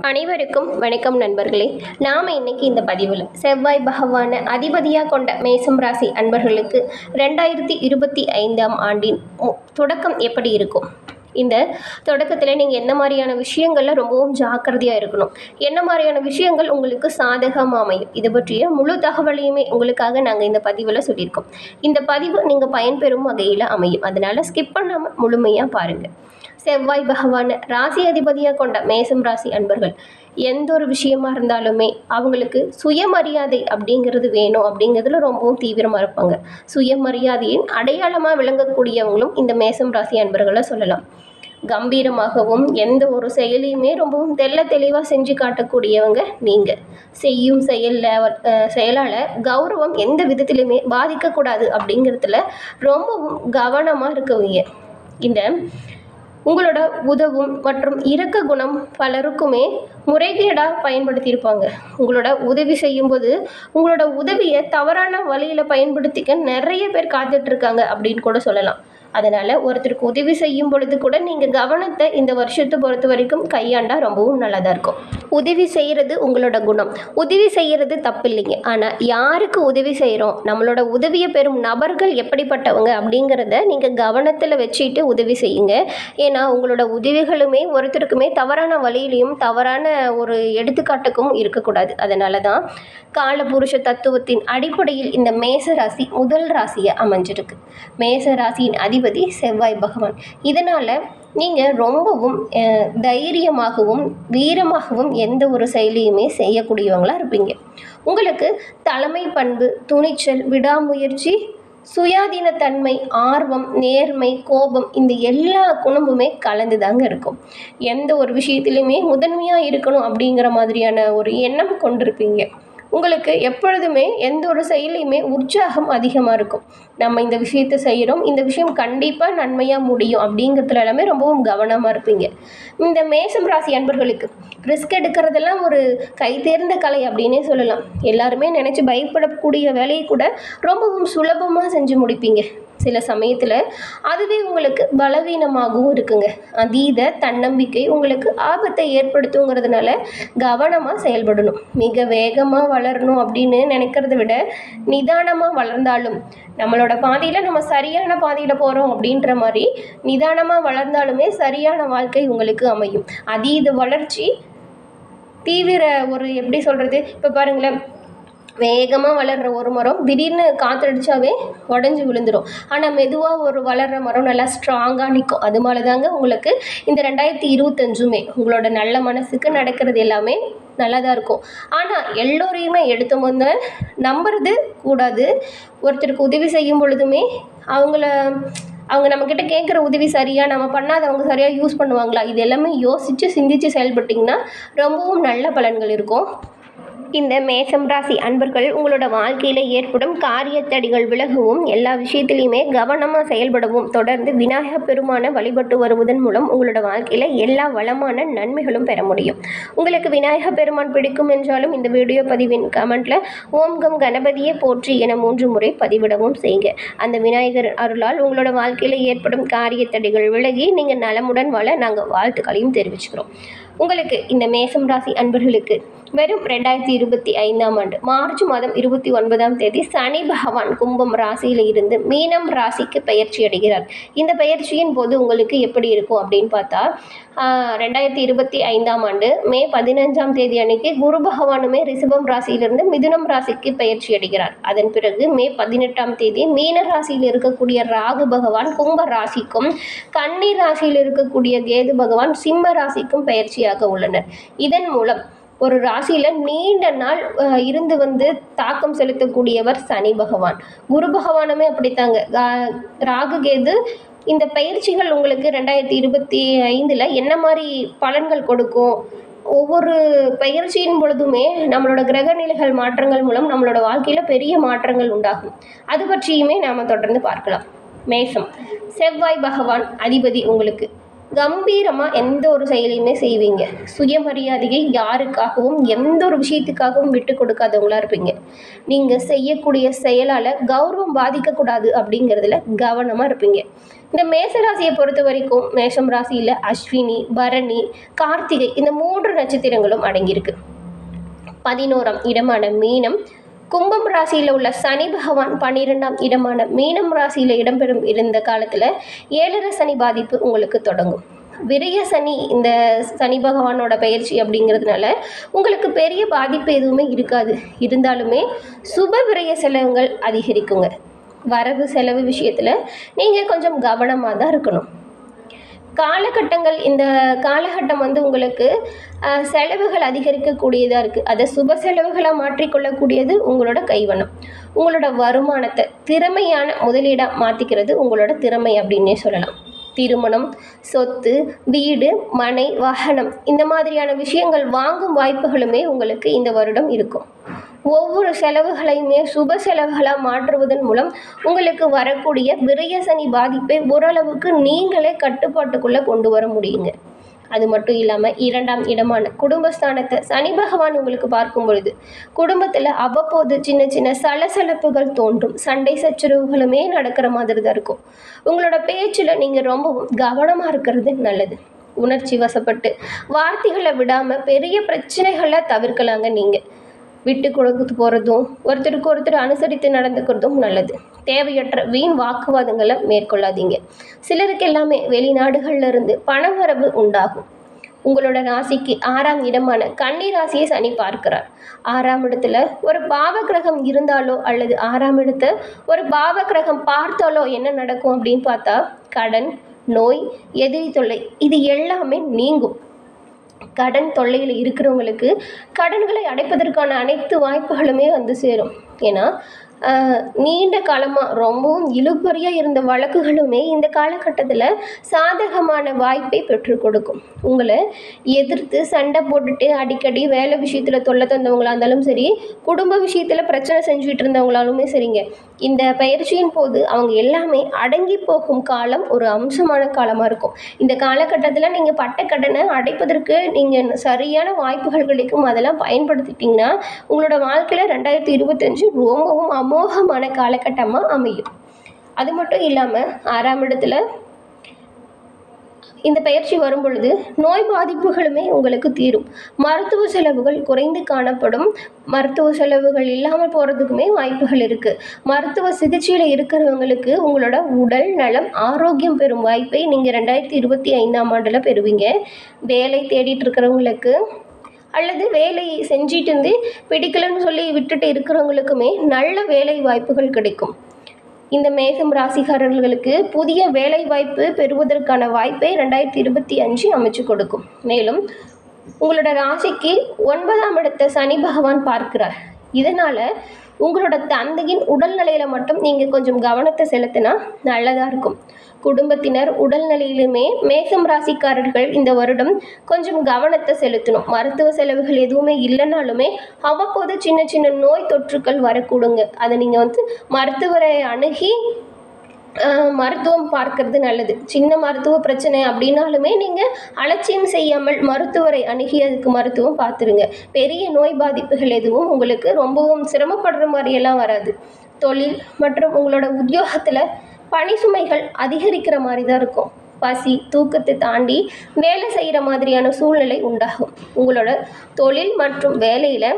அனைவருக்கும் வணக்கம் நண்பர்களே. நாம் இன்னைக்கு இந்த பதிவில் செவ்வாய் பகவானை அதிபதியாக கொண்ட மேசம் ராசி அன்பர்களுக்கு ரெண்டாயிரத்தி இருபத்தி ஐந்தாம் ஆண்டின் மு- தொடக்கம் எப்படி இருக்கும்? இந்த தொடக்கத்தில் நீங்கள் என்ன மாதிரியான விஷயங்களில் ரொம்பவும் ஜாக்கிரதையாக இருக்கணும். என்ன மாதிரியான விஷயங்கள் உங்களுக்கு சாதகமாக அமையும்? இது பற்றிய முழு தகவலையுமே உங்களுக்காக நாங்கள் இந்த பதிவில் சொல்லியிருக்கோம். இந்த பதிவு நீங்கள் பயன்பெறும் வகையில் அமையும். அதனால் ஸ்கிப் பண்ணாமல் முழுமையாக பாருங்கள் செவ்வாய் பகவான் ராசி அதிபதியாக கொண்ட மேசம் ராசி அன்பர்கள் எந்த ஒரு விஷயமா இருந்தாலுமே அவங்களுக்கு சுயமரியாதை அப்படிங்கிறது வேணும் அப்படிங்கிறதுல ரொம்பவும் தீவிரமாக இருப்பாங்க. சுயமரியாதையின் அடையாளமாக விளங்கக்கூடியவங்களும் இந்த மேசம் ராசி அன்பர்களை சொல்லலாம். கம்பீரமாகவும் எந்த ஒரு செயலையுமே ரொம்பவும் தெள்ள தெளிவாக செஞ்சு காட்டக்கூடியவங்க நீங்கள் செய்யும் செயலில் செயலால் கௌரவம் எந்த விதத்திலையுமே பாதிக்கக்கூடாது அப்படிங்கிறதுல ரொம்பவும் கவனமாக இருக்கவங்க. இந்த உங்களோட உதவும் மற்றும் இரக்க குணம் பலருக்குமே முறைகேடாக பயன்படுத்தியிருப்பாங்க. உங்களோட உதவி செய்யும்போது உங்களோட உதவியை தவறான வழியில் பயன்படுத்திக்க நிறைய பேர் காத்துட்ருக்காங்க அப்படின்னு கூட சொல்லலாம். அதனால் ஒருத்தருக்கு உதவி செய்யும் பொழுது கூட நீங்கள் கவனத்தை இந்த வருஷத்தை பொறுத்த வரைக்கும் கையாண்டா ரொம்பவும் நல்லதாக இருக்கும். உதவி செய்கிறது உங்களோட குணம். உதவி செய்கிறது தப்பு இல்லைங்க ஆனால் யாருக்கு உதவி செய்கிறோம் நம்மளோட உதவியை பெறும் நபர்கள் எப்படிப்பட்டவங்க அப்படிங்கிறத நீங்கள் கவனத்தில் வச்சுட்டு உதவி செய்யுங்க. ஏன்னா உங்களோட உதவிகளுமே ஒருத்தருக்குமே தவறான வழியிலையும் தவறான ஒரு எடுத்துக்காட்டுக்கும் இருக்கக்கூடாது. அதனால தான் காலபுருஷ தத்துவத்தின் அடிப்படையில் இந்த மேச ராசி முதல் ராசியை அமைஞ்சிருக்கு. மேச ராசியின் அதிபதி செவ்வாய் பகவான். இதனால் நீங்கள் ரொம்பவும் தைரியமாகவும் வீரமாகவும் எந்த ஒரு செயலியுமே செய்யக்கூடியவங்களாக இருப்பீங்க. உங்களுக்கு தலைமை பண்பு துணிச்சல் விடாமுயற்சி சுயாதீனத்தன்மை ஆர்வம் நேர்மை கோபம் இந்த எல்லா குணமுமே கலந்து தாங்க இருக்கும். எந்த ஒரு விஷயத்துலையுமே முதன்மையாக இருக்கணும் அப்படிங்கிற மாதிரியான ஒரு எண்ணம் கொண்டிருப்பீங்க. உங்களுக்கு எப்பொழுதுமே எந்த ஒரு செயலையுமே உற்சாகம் அதிகமாக இருக்கும். நம்ம இந்த விஷயத்தை செய்கிறோம் இந்த விஷயம் கண்டிப்பாக நன்மையாக முடியும் அப்படிங்கிறதுல எல்லாமே ரொம்பவும் கவனமாக இருப்பீங்க. இந்த மேசம் ராசி அன்பர்களுக்கு ரிஸ்க் எடுக்கிறதெல்லாம் ஒரு கை தேர்ந்த கலை அப்படின்னே சொல்லலாம். எல்லாருமே நினச்சி பயப்படக்கூடிய வேலையை கூட ரொம்பவும் சுலபமாக செஞ்சு முடிப்பீங்க. சில சமயத்தில் அதுவே உங்களுக்கு பலவீனமாகவும் இருக்குங்க. அதீத தன்னம்பிக்கை உங்களுக்கு ஆபத்தை ஏற்படுத்துங்கிறதுனால கவனமாக செயல்படணும். மிக வேகமாக வளரணும் அப்படின்னு நினைக்கிறத விட நிதானமாக வளர்ந்தாலும் நம்மளோட பாதையில் நம்ம சரியான பாதையில் போகிறோம் அப்படின்ற மாதிரி நிதானமாக வளர்ந்தாலுமே சரியான வாழ்க்கை உங்களுக்கு அமையும். அதீத வளர்ச்சி தீவிர ஒரு எப்படி சொல்கிறது இப்போ பாருங்களேன் வேகமாக வளர்கிற ஒரு மரம். திடீர்னு காற்றடிச்சாவே உடஞ்சி விழுந்துடும் ஆனால் மெதுவாக ஒரு வளர்கிற மரம் நல்லா ஸ்ட்ராங்காக நிற்கும் அது மாதிரி தாங்க உங்களுக்கு இந்த ரெண்டாயிரத்தி இருபத்தஞ்சுமே உங்களோட நல்ல மனசுக்கு நடக்கிறது எல்லாமே நல்லா தான் இருக்கும். ஆனால் எல்லோரையுமே எடுத்த முந்த நம்புறது கூடாது. ஒருத்தருக்கு உதவி செய்யும் பொழுதுமே அவங்கள அவங்க நம்மக்கிட்ட கேட்குற உதவி சரியாக நம்ம பண்ணாத அவங்க சரியாக யூஸ் பண்ணுவாங்களா? இது எல்லாமே யோசித்து சிந்தித்து செயல்பட்டிங்கன்னா ரொம்பவும் நல்ல பலன்கள் இருக்கும். இந்த மேசம் ராசி அன்பர்கள் உங்களோட வாழ்க்கையில் ஏற்படும் காரியத்தடிகள் விலகவும். எல்லா விஷயத்துலையுமே கவனமாக செயல்படவும். தொடர்ந்து விநாயக பெருமானை வழிபட்டு வருவதன் மூலம் உங்களோட வாழ்க்கையில் எல்லா வளமான நன்மைகளும் பெற முடியும். உங்களுக்கு விநாயக பெருமான் பிடிக்கும் என்றாலும் இந்த வீடியோ பதிவின் கமெண்ட்டில் ஓம் கம் கணபதியே போற்றி என மூன்று முறை பதிவிடவும் செய்யுங்க அந்த விநாயகர் அருளால் உங்களோட வாழ்க்கையில் ஏற்படும் காரியத்தடிகள் விலகி நீங்கள் நலமுடன் வாழ நாங்கள் வாழ்த்துக்களையும் தெரிவிச்சுக்கிறோம். உங்களுக்கு இந்த மேசம் ராசி அன்பர்களுக்கு வெறும் ரெண்டாயிரத்தி இருபத்தி ஐந்தாம் ஆண்டு. மார்ச் மாதம் இருபத்தி ஒன்பதாம் தேதி சனி பகவான் கும்பம் ராசியில் இருந்து மீனம் ராசிக்கு பயிற்சி அடைகிறார். இந்த பயிற்சியின் போது உங்களுக்கு எப்படி இருக்கும் அப்படின்னு பார்த்தா ரெண்டாயிரத்தி இருபத்தி ஐந்தாம் ஆண்டு மே பதினஞ்சாம் தேதி அன்னைக்கு குரு பகவானுமே ரிஷபம் ராசியிலிருந்து மிதுனம் ராசிக்கு பயிற்சி அடைகிறார். அதன் பிறகு மே பதினெட்டாம் தேதி மீன ராசியில் இருக்கக்கூடிய ராகு பகவான் கும்ப ராசிக்கும் கன்னி ராசியில் இருக்கக்கூடிய கேது பகவான் சிம்ம ராசிக்கும் பயிற்சியாக உள்ளனர். இதன் மூலம் ஒரு ராசியில் நீண்ட நாள் இருந்து வந்து தாக்கம் செலுத்தக்கூடியவர் சனி பகவான். குரு பகவானுமே அப்படித்தாங்க. ராகு கேது இந்த பயிற்சிகள் உங்களுக்கு ரெண்டாயிரத்தி இருபத்தி ஐந்தில் என்ன மாதிரி பலன்கள் கொடுக்கும்? ஒவ்வொரு பயிற்சியின் பொழுதுமே நம்மளோட கிரக நிலைகள் மாற்றங்கள் மூலம் நம்மளோட வாழ்க்கையில் பெரிய மாற்றங்கள் உண்டாகும். அது பற்றியுமே நாம் தொடர்ந்து பார்க்கலாம். மேஷம். செவ்வாய் பகவான் அதிபதி உங்களுக்கு. கம்பீரமாக எந்த ஒரு செயலையுமே செய்வீங்க. சுயமரியாதையை யாருக்காகவும் எந்த ஒரு விஷயத்துக்காகவும் விட்டு கொடுக்காதவங்களா இருப்பீங்க. நீங்கள் செய்யக்கூடிய செயலால் கௌரவம் பாதிக்கக்கூடாது அப்படிங்கிறதுல கவனமாக இருப்பீங்க. இந்த மேச ராசியை பொறுத்த வரைக்கும் மேஷம் ராசியில் அஸ்வினி பரணி கார்த்திகை இந்த மூன்று நட்சத்திரங்களும் அடங்கியிருக்கு. பதினோராம் இடமான மீனம் கும்பம் ராசியில் உள்ள சனி பகவான் பன்னிரெண்டாம் இடமான மீனம் ராசியில் இடம்பெறும் இருந்த காலத்தில் ஏழரை சனி பாதிப்பு உங்களுக்கு தொடங்கும். விரய சனி இந்த சனி பகவானோட பயிற்சி அப்படிங்கிறதுனால உங்களுக்கு பெரிய பாதிப்பு எதுவுமே இருக்காது. இருந்தாலுமே சுப விரய செலவுகள் அதிகரிக்குங்க. வரவு செலவு விஷயத்தில் நீங்கள் கொஞ்சம் கவனமாக தான் இருக்கணும். காலகட்டங்கள் இந்த காலகட்டம் வந்து உங்களுக்கு செலவுகள் அதிகரிக்கக்கூடியதாக இருக்குது அதை சுப செலவுகளாக மாற்றிக்கொள்ளக்கூடியது உங்களோட கைவண்ணம். உங்களோட வருமானத்தை திறமையான முதலீடாக மாற்றிக்கிறது உங்களோட திறமை அப்படின்னே சொல்லலாம். திருமணம் சொத்து வீடு மனை வாகனம் இந்த மாதிரியான விஷயங்கள் வாங்கும் வாய்ப்புகளுமே உங்களுக்கு இந்த வருடம் இருக்கும். ஒவ்வொரு செலவுகளையுமே சுப செலவுகளாக மாற்றுவதன் மூலம் உங்களுக்கு வரக்கூடிய விரயசனி பாதிப்பை ஓரளவுக்கு நீங்களே கட்டுப்பாட்டுக்குள்ளே கொண்டு வர முடியுங்க. அது மட்டும் இல்லாமல் இரண்டாம் இடமான குடும்பஸ்தானத்தை சனி பகவான் உங்களுக்கு பார்க்கும் பொழுது குடும்பத்தில் அவ்வப்போது சின்ன சின்ன சலசலப்புகள் தோன்றும். சண்டை சச்சரவுகளுமே நடக்கிற மாதிரி தான் இருக்கும். உங்களோட பேச்சில் நீங்கள் ரொம்பவும் கவனமாக இருக்கிறது நல்லது. உணர்ச்சி வசப்பட்டு வார்த்தைகளை விடாமல் பெரிய பிரச்சனைகளை தவிர்க்கலாங்க நீங்கள் விட்டு கொடுத்து போகிறதும் ஒருத்தருக்கு ஒருத்தர் அனுசரித்து நடந்துக்கிறதும் நல்லது. தேவையற்ற வீண் வாக்குவாதங்களை மேற்கொள்ளாதீங்க. சிலருக்கு எல்லாமே வெளிநாடுகள்ல இருந்து பணவரவு உண்டாகும். உங்களோட ராசிக்கு ஆறாம் இடமான கன்னி ராசியை சனி பார்க்கிறார். ஆறாம் இடத்துல ஒரு பாவ கிரகம் இருந்தாலோ அல்லது ஆறாம் இடத்தை ஒரு பாவ கிரகம் பார்த்தாலோ என்ன நடக்கும் அப்படின்னு பார்த்தா கடன் நோய் எதிரி தொல்லை இது எல்லாமே நீங்கும். கடன் தொல்லையில் இருக்கிறவங்களுக்கு கடன்களை அடைப்பதற்கான அனைத்து வாய்ப்புகளுமே வந்து சேரும். ஏன்னா நீண்ட காலமாக ரொம்பவும் இழுபறியாக இருந்த வழக்குகளுமே இந்த காலகட்டத்தில் சாதகமான வாய்ப்பை பெற்று கொடுக்கும். உங்களை எதிர்த்து சண்டை போட்டுட்டு அடிக்கடி வேலை விஷயத்தில் தொல்லை தந்தவங்களா இருந்தாலும் சரி குடும்ப விஷயத்தில் பிரச்சனை செஞ்சுக்கிட்டு இருந்தவங்களாலுமே சரிங்க. இந்த பயிற்சியின் போது அவங்க எல்லாமே அடங்கி போகும் காலம் ஒரு அம்சமான காலமாக இருக்கும். இந்த காலகட்டத்தில் நீங்கள் பட்ட கடனை அடைப்பதற்கு நீங்கள் சரியான வாய்ப்புகள் கிடைக்கும். அதெல்லாம் பயன்படுத்திட்டிங்கன்னா உங்களோட வாழ்க்கையில் ரெண்டாயிரத்தி இருபத்தஞ்சு ரொம்பவும் அமோகமான காலகட்டமாக அமையும். அது மட்டும் இல்லாமல் ஆறாம் இடத்துல இந்த பயிற்சி வரும் பொழுது நோய் பாதிப்புகளுமே உங்களுக்கு தீரும். மருத்துவ செலவுகள் குறைந்து காணப்படும். மருத்துவ செலவுகள் இல்லாமல் போகிறதுக்குமே வாய்ப்புகள் இருக்குது மருத்துவ சிகிச்சையில் இருக்கிறவங்களுக்கு உங்களோட உடல் நலம் ஆரோக்கியம் பெறும் வாய்ப்பை நீங்கள் ரெண்டாயிரத்தி இருபத்தி ஐந்தாம் ஆண்டில் பெறுவீங்க. வேலை தேடிட்டு இருக்கிறவங்களுக்கு அல்லது வேலையை செஞ்சிட்டு இருந்து பிடிக்கலன்னு சொல்லி விட்டுட்டு இருக்கிறவங்களுக்குமே நல்ல வேலை வாய்ப்புகள் கிடைக்கும். இந்த மேசம் ராசிக்காரர்களுக்கு புதிய வேலை வாய்ப்பு பெறுவதற்கான வாய்ப்பை ரெண்டாயிரத்தி இருபத்தி அஞ்சு அமைச்சு கொடுக்கும். மேலும் உங்களோட ராசிக்கு ஒன்பதாம் இடத்தை சனி பகவான் பார்க்கிறார். இதனால் உங்களோட தந்தையின் உடல்நிலையில் மட்டும் நீங்கள் கொஞ்சம் கவனத்தை செலுத்தினா நல்லதாக இருக்கும். குடும்பத்தினர் உடல்நிலையிலுமே மேசம் ராசிக்காரர்கள் இந்த வருடம் கொஞ்சம் கவனத்தை செலுத்தணும். மருத்துவ செலவுகள் எதுவுமே இல்லைனாலுமே அவ்வப்போது சின்ன சின்ன நோய் தொற்றுக்கள் வரக்கூடுங்க. அதை நீங்கள் வந்து மருத்துவரை அணுகி மருத்துவம் பார்க்கறது நல்லது. சின்ன மருத்துவ பிரச்சனை அப்படின்னாலுமே நீங்கள் அலட்சியம் செய்யாமல் மருத்துவரை அணுகி அதுக்கு மருத்துவம் பார்த்துருங்க. பெரிய நோய் பாதிப்புகள் எதுவும் உங்களுக்கு ரொம்பவும் சிரமப்படுற மாதிரியெல்லாம் வராது. தொழில் மற்றும் உங்களோட உத்தியோகத்தில் பணி சுமைகள் அதிகரிக்கிற மாதிரி தான் இருக்கும். பசி தூக்கத்தை தாண்டி வேலை செய்கிற மாதிரியான சூழ்நிலை உண்டாகும். உங்களோட தொழில் மற்றும் வேலையில்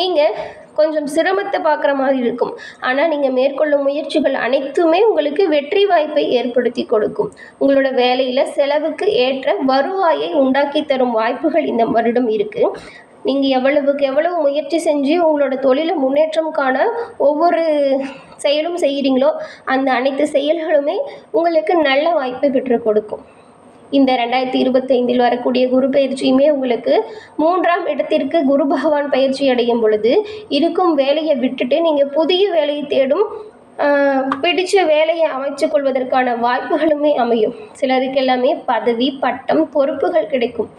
நீங்கள் கொஞ்சம் சிரமத்தை பார்க்குற மாதிரி இருக்கும். ஆனால் நீங்கள் மேற்கொள்ளும் முயற்சிகள் அனைத்துமே உங்களுக்கு வெற்றி வாய்ப்பை ஏற்படுத்தி கொடுக்கும். உங்களோட வேலையில் செலவுக்கு ஏற்ற வருவாயை உண்டாக்கி தரும் வாய்ப்புகள் இந்த வருடம் இருக்குது நீங்கள் எவ்வளவுக்கு எவ்வளவு முயற்சி செஞ்சு உங்களோட தொழிலை முன்னேற்றம் காண ஒவ்வொரு செயலும் செய்கிறீங்களோ அந்த அனைத்து செயல்களுமே உங்களுக்கு நல்ல வாய்ப்பை பெற்றுக் கொடுக்கும். இந்த ரெண்டாயிரத்தி இருபத்தைந்தில் வரக்கூடிய குரு பயிற்சியுமே உங்களுக்கு மூன்றாம் இடத்திற்கு குரு பகவான் பயிற்சி அடையும் பொழுது இருக்கும் வேலையை விட்டுட்டு நீங்கள் புதிய வேலையை தேடும் பிடிச்ச வேலையை அமைச்சு கொள்வதற்கான வாய்ப்புகளுமே அமையும். சிலருக்கு எல்லாமே பதவி பட்டம் பொறுப்புகள் கிடைக்கும்.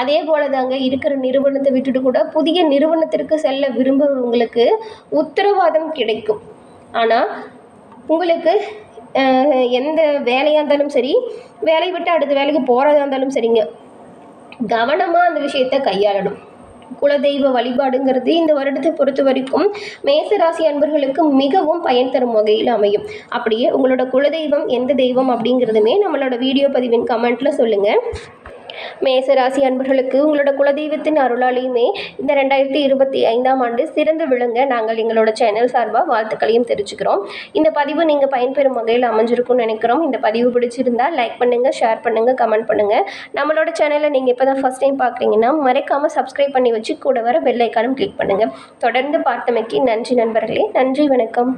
அதே போல தாங்க இருக்கிற நிறுவனத்தை விட்டுட்டு கூட புதிய நிறுவனத்திற்கு செல்ல விரும்புகிறவங்களுக்கு உத்தரவாதம் கிடைக்கும். ஆனால் உங்களுக்கு எந்த வேலையாக இருந்தாலும் சரி வேலையை விட்டு அடுத்த வேலைக்கு போகிறதா இருந்தாலும் சரிங்க. கவனமாக அந்த விஷயத்தை கையாளணும். குலதெய்வ வழிபாடுங்கிறது இந்த வருடத்தை பொறுத்த வரைக்கும் மேசராசி அன்பர்களுக்கு மிகவும் பயன் தரும் வகையில் அமையும். அப்படியே உங்களோட குலதெய்வம் எந்த தெய்வம் அப்படிங்கிறதுமே நம்மளோட வீடியோ பதிவின் கமெண்ட்டில் சொல்லுங்கள் மேசராசி அன்பர்களுக்கு உங்களோட குலதெய்வத்தின் அருளாலையுமே இந்த ரெண்டாயிரத்தி இருபத்தி ஐந்தாம் ஆண்டு சிறந்து விளங்க நாங்கள் எங்களோட சேனல் சார்பாக வாழ்த்துக்களையும் தெரிவிச்சுக்கிறோம். இந்த பதிவு நீங்கள் பயன்பெறும் வகையில் அமைஞ்சிருக்கும்னு நினைக்கிறோம். இந்த பதிவு பிடிச்சிருந்தா லைக் பண்ணுங்கள் ஷேர் பண்ணுங்கள் கமெண்ட் பண்ணுங்கள் நம்மளோட சேனலை நீங்கள் இப்போ தான் ஃபஸ்ட் டைம் பார்க்குறீங்கன்னா மறக்காமல் சப்ஸ்கிரைப் பண்ணி வச்சு கூட வர பெல் ஐக்கானும் கிளிக் பண்ணுங்கள் தொடர்ந்து பார்த்தமைக்கு நன்றி நண்பர்களே. நன்றி வணக்கம்.